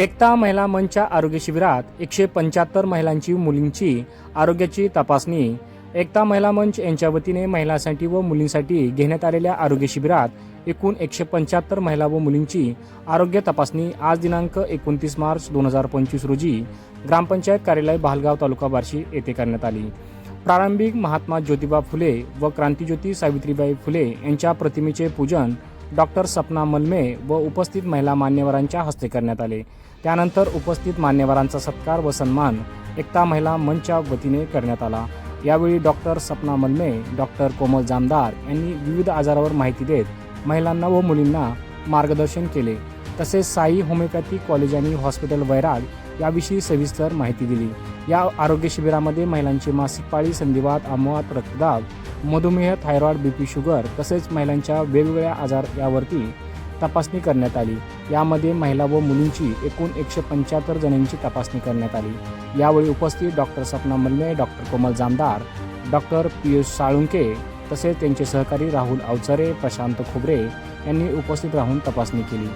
एकता महिला मंचच्या आरोग्य शिबिरात एकशे पंच्याहत्तर महिलांची मुलींची आरोग्याची तपासणी. एकता महिला मंच यांच्या वतीने महिलांसाठी व मुलींसाठी घेण्यात आलेल्या आरोग्य शिबिरात एकूण एकशे पंच्याहत्तर महिला व मुलींची आरोग्य तपासणी आज दिनांक एकोणतीस मार्च दोन हजार पंचवीस रोजी ग्रामपंचायत कार्यालय बहालगाव तालुका बार्शी येथे करण्यात आली. प्रारंभिक महात्मा ज्योतिबा फुले व क्रांतीज्योती सावित्रीबाई फुले यांच्या प्रतिमेचे पूजन डॉक्टर सपना मलमे व उपस्थित महिला मान्यवरांच्या हस्ते करण्यात आले. त्यानंतर उपस्थित मान्यवरांचा सत्कार व सन्मान एकता महिला मंचच्या वतीने करण्यात आला. यावेळी डॉक्टर सपना मलमे डॉक्टर कोमल जामदार यांनी विविध आजारावर माहिती देत महिलांना व मुलींना मार्गदर्शन केले. तसेच साई होमिओपॅथिक कॉलेज आणि हॉस्पिटल वैराग याविषयी सविस्तर माहिती दिली. या आरोग्य शिबिरामध्ये महिलांची मासिक पाळी संधिवात आमवात रक्तदाब मधुमेह थायरॉइड बीपी शुगर तसेच महिलांच्या वेगवेगळ्या आजार यावरती तपासणी करण्यात आली. यामध्ये महिला व मुलींची एकूण एकशे पंच्याहत्तर जणांची तपासणी करण्यात आली. यावेळी उपस्थित doctor Sapna Malle doctor Komal Jamdar doctor Piyush Salunke तसेच त्यांचे सहकारी राहुल अवचरे प्रशांत खोबरे यांनी उपस्थित राहून तपासणी केली.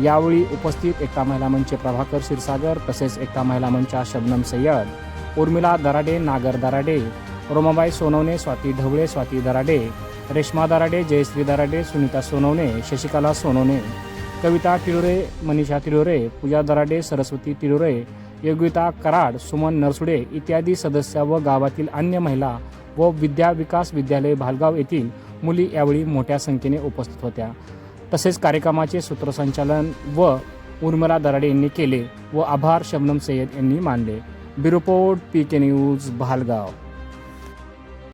यावेळी उपस्थित एकता महिला मंचचे प्रभाकर क्षीरसागर तसेच एकता महिला मंचच्या शबनम सय्यद उर्मिला दराडे नागर दराडे रोमाबाई सोनवणे स्वाती ढवळे स्वाती दराडे रेश्मा दराडे जयश्री दराडे सुनीता सोनवणे शशिकला सोनवणे कविता तिरोरे मनीषा तिळुरे पूजा दराडे सरस्वती तिळुरे योगिता कराड सुमन नरसुडे इत्यादी सदस्य व गावातील अन्य महिला व विद्या विकास विद्यालय भालगाव येथील मुली यावेळी मोठ्या संख्येने उपस्थित होत्या. तसेच कार्यक्रमाचे सूत्रसंचालन व उर्मिला दराडे यांनी केले व आभार शबनम सय्यद यांनी मानले. Bureau report P K news Bhalgaon.